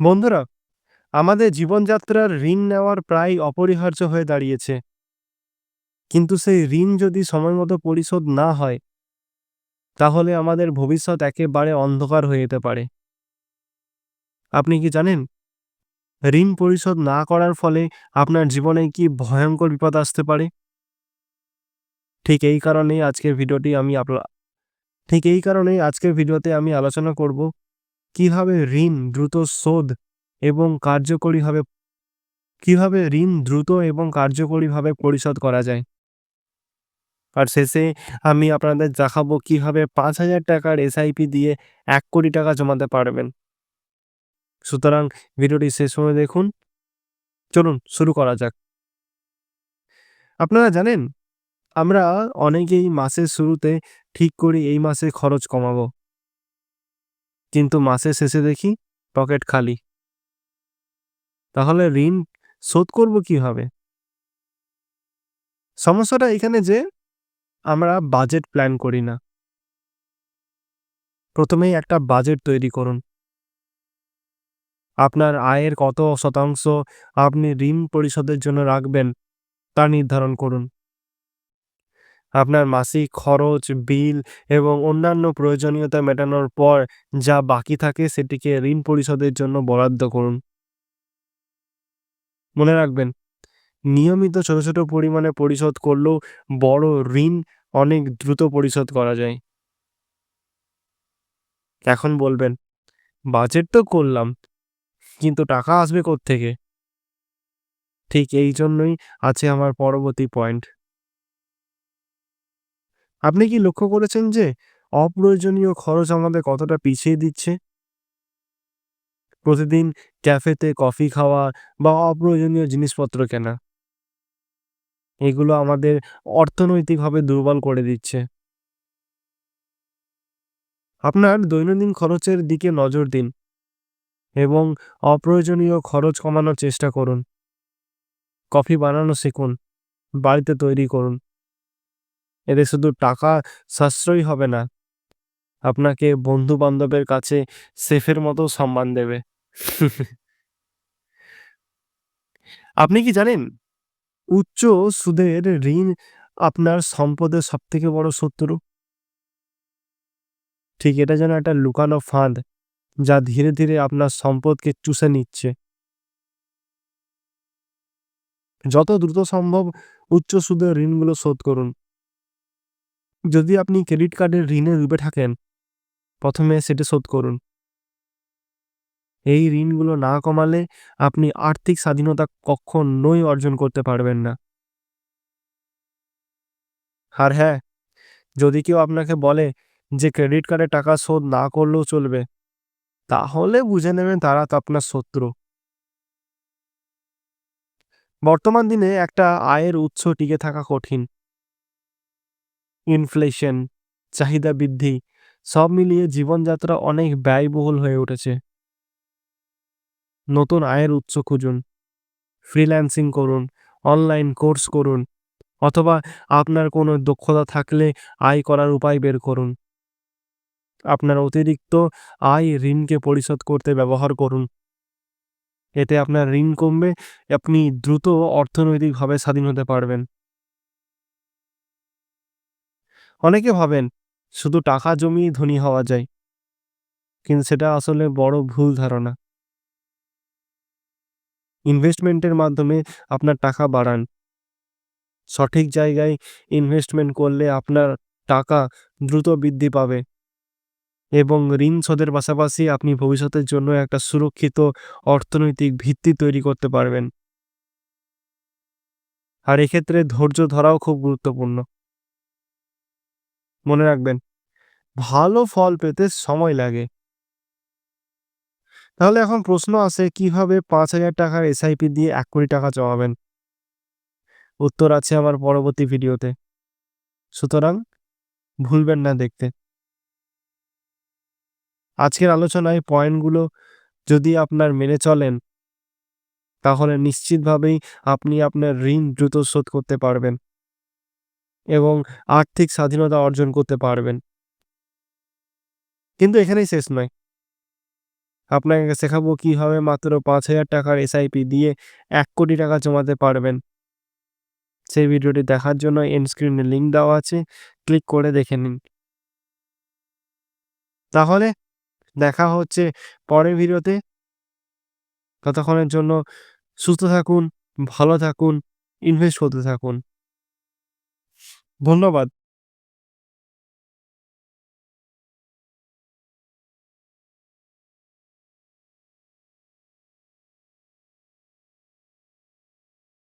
বন্ধুরা, আমাদের জীবনযাত্রার ঋণ নেওয়ার প্রায় অপরিহার্য হয়ে দাঁড়িয়েছে। কিন্তু সেই ঋণ যদি সময়মতো পরিশোধ না হয়, তাহলে আমাদের ভবিষ্যৎ একেবারে অন্ধকার হয়ে যেতে পারে। আপনি কি জানেন? ঋণ পরিশোধ না করার ফলে আপনার জীবনে কি ভয়ঙ্কর বিপদ আসতে পারে? ঠিক এই কারণেই আজকের ভিডিওটি আমি আপলা ঠিক এই কারণেই আজকের ভিডিওতে আমি আলোচনা করব কীভাবে ঋণ দ্রুত শোধ এবং কার্যকরীভাবে কীভাবে ঋণ দ্রুত এবং কার্যকরীভাবে পরিশোধ করা যায়? আর শেষে আমি আপনাদের দেখাবো কীভাবে পাঁচ হাজার টাকার এসআইপি দিয়ে এক কোটি টাকা জমাতে পারবেন। সুতরাং ভিডিওটি শেষ হয়ে দেখুন। চলুন শুরু করা যাক। আপনারা জানেন, আমরা অনেকেই মাসের শুরুতে ঠিক করি এই মাসে খরচ কমাবো। কিন্তু মাসের শেষে দেখি পকেট খালি। তাহলে ঋণ শোধ করব কীভাবে? সমস্যাটা এখানে যে আমরা বাজেট প্ল্যান করি না। প্রথমেই একটা বাজেট তৈরি করুন। আপনার আয়ের কত শতাংশ আপনি ঋণ পরিশোধের জন্য রাখবেন তা নির্ধারণ করুন। আপনার মাসিক খরচ, বিল এবং অন্যান্য প্রয়োজনীয়তা মেটানোর পর যা বাকি থাকে সেটিকে ঋণ পরিশোধের জন্য বরাদ্দ করুন। মনে রাখবেন, নিয়মিত ছোট ছোট পরিমাণে পরিশোধ করলেও বড় ঋণ অনেক দ্রুত পরিশোধ করা যায়। এখন বলবেন, বাজেট তো করলাম, কিন্তু টাকা আসবে থেকে ঠিক এই জন্যই আছে আমার পরবর্তী পয়েন্ট। আপনি কি লক্ষ্য করেছেন যে অপ্রয়োজনীয় খরচ আমাদের কতটা পিছিয়ে দিচ্ছে? প্রতিদিন ক্যাফেতে কফি খাওয়া বা অপ্রয়োজনীয় জিনিসপত্র কেনা। এগুলো আমাদের অর্থনৈতিকভাবে দুর্বল করে দিচ্ছে। আপনার দৈনন্দিন খরচের দিকে নজর দিন এবং অপ্রয়োজনীয় খরচ কমানোর চেষ্টা করুন। কফি বানানো শিখুন, বাড়িতে তৈরি করুন। এতে শুধু টাকা সাশ্রয়ী হবে না, আপনাকে বন্ধু বান্ধবের কাছে সেফের মতো সম্মান দেবে। আপনি কি জানেন, উচ্চ সুদের ঋণ আপনার সম্পদের সব থেকে বড় শত্রু? ঠিক এটা যেন একটা লুকানো ফাঁদ, যা ধীরে ধীরে আপনার সম্পদকে চুষে নিচ্ছে। যত দ্রুত সম্ভব উচ্চ সুদের ঋণগুলো শোধ করুন। যদি আপনি ক্রেডিট কার্ডের ঋণে ডুবে থাকেন, প্রথমে সেটা শোধ করুন। এই ঋণগুলো না কমালে আপনি আর্থিক স্বাধীনতা কখনোই অর্জন করতে পারবেন না। আর হ্যাঁ যদি কেউ আপনাকে বলে যে ক্রেডিট কার্ডে টাকা শোধ না করলেও চলবে, তাহলে বুঝে নেবেন তারা তো আপনার শত্রু। বর্তমান দিনে একটা আয়ের উৎস টিকে থাকা কঠিন। ইনফ্লেশন চাহিদা বৃদ্ধি, সব মিলিয়ে জীবনযাত্রা অনেক ব্যয়বহুল হয়ে উঠেছে। নতুন আয়ের উৎস খুঁজুন ফ্রিল্যান্সিং করুন অনলাইন কোর্স করুন, অথবা আপনার কোনো দক্ষতা থাকলে আয় করার উপায় বের করুন। আপনার অতিরিক্ত আয় ঋণকে পরিশোধ করতে ব্যবহার করুন। এতে আপনার ঋণ কমবে, আপনি দ্রুত অর্থনৈতিকভাবে স্বাধীন হতে পারবেন। অনেকে ভাবেন, শুধু টাকা জমিয়ে ধনী হওয়া যায়। কিন্তু সেটা আসলে বড় ভুল ধারণা। ইনভেস্টমেন্টের মাধ্যমে আপনার টাকা বাড়ান। সঠিক জায়গায় ইনভেস্টমেন্ট করলে আপনার টাকা দ্রুত বৃদ্ধি পাবে এবং ঋণ শোধের পাশাপাশি আপনি ভবিষ্যতের জন্য একটা সুরক্ষিত অর্থনৈতিক ভিত্তি তৈরি করতে পারবেন। আর এক্ষেত্রে ধৈর্য ধরাও খুব গুরুত্বপূর্ণ। মনে রাখবেন, ভালো ফল পেতে সময় লাগে। তাহলে এখন প্রশ্ন আছে, কীভাবে পাঁচ হাজার টাকার এসআইপি দিয়ে এক কোটি টাকা জমাবেন? উত্তর আছে আমার পরবর্তী ভিডিওতে। সুতরাং, ভুলবেন না দেখতে। আজকের আলোচনায় পয়েন্টগুলো যদি আপনার মেনে চলেন, তাহলে নিশ্চিতভাবেই আপনি আপনার ঋণ দ্রুত শোধ করতে পারবেন। এবং আর্থিক স্বাধীনতা অর্জন করতে পারবেন। কিন্তু এখানেই শেষ নয়। আপনাকে শেখাবো কীভাবে মাত্র পাঁচ হাজার টাকার এসআইপি দিয়ে এক কোটি টাকা জমাতে পারবেন। সেই ভিডিওটি দেখার জন্য এন্ড স্ক্রিনে লিঙ্ক দেওয়া আছে ক্লিক করে দেখে নিন। তাহলে দেখা হচ্ছে পরের ভিডিওতে। ততক্ষণের জন্য সুস্থ থাকুন, ভালো থাকুন ইনভেস্ট করতে থাকুন। ধন্যবাদ।